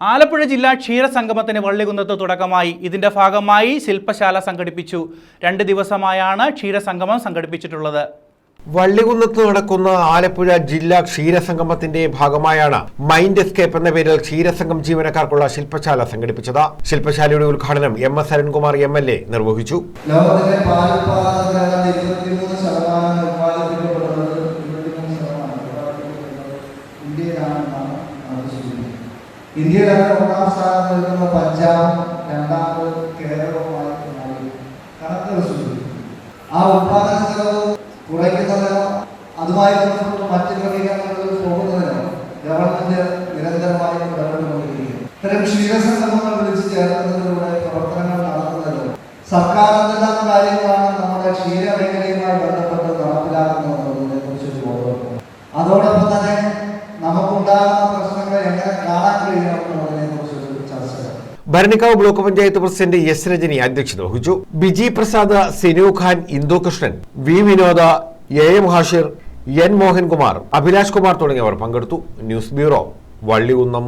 ആലപ്പുഴ ജില്ലാ ക്ഷീരസംഗമത്തിന് വള്ളികുന്നത്ത് തുടക്കമായി. ഇതിന്റെ ഭാഗമായി ശില്പശാല സംഘടിപ്പിച്ചു. രണ്ട് ദിവസമായാണ് ക്ഷീരസംഗമം സംഘടിപ്പിച്ചിട്ടുള്ളത്. വള്ളികുന്നത്ത് നടക്കുന്ന ആലപ്പുഴ ജില്ലാ ക്ഷീരസംഗമത്തിന്റെ ഭാഗമായാണ് മൈൻഡ് എസ്കേപ്പ് എന്ന പേരിൽ ക്ഷീരസംഘം ജീവനക്കാർക്കുള്ള ശില്പശാല സംഘടിപ്പിച്ചത്. ശില്പശാലയുടെ ഉദ്ഘാടനം M S Arunkumar M L A നിർവഹിച്ചു. ഇന്ത്യയിലാണെന്നാണ് സൂചിപ്പിക്കുന്നത് ഇന്ത്യയിലാണ് ഒന്നാം സ്ഥാനത്ത് നിൽക്കുന്ന പഞ്ചാബ് രണ്ടാമത് കേരളവുമായി ആ ഉത്പാദന ചെലവ് കുറയ്ക്കുന്നതിനോ അതുമായി ബന്ധപ്പെട്ട് മറ്റ് ക്രമീകരണങ്ങളിൽ പോകുന്നതിനോ ഗവൺമെന്റ് നിരന്തരമായി ഇടപെട്ടുകൊണ്ടിരിക്കുന്നു. ഇത്തരം ക്ഷീരസംഗമങ്ങൾ വിളിച്ചു ചേർക്കുന്നതിലൂടെ പ്രവർത്തനങ്ങൾ നടത്തുന്നതിലോ സർക്കാർ എന്തെല്ലാം കാര്യങ്ങളാണ് നമ്മുടെ ക്ഷീരമേഖലയുമായി ബന്ധപ്പെട്ട് നടപ്പിലാക്കുന്നതിനെ കുറിച്ചൊരു ബോധവൽക്കരണം. അതോടൊപ്പം Bharanikkavu block panchayat president S Rajani അധ്യക്ഷത വഹിച്ചു. Biji Prasad Sinu Khan Indu Krishnan V Vinoda A M Hashir N Mohankumar Abhilash Kumar തുടങ്ങിയവർ പങ്കെടുത്തു. News bureau Vallikunnam.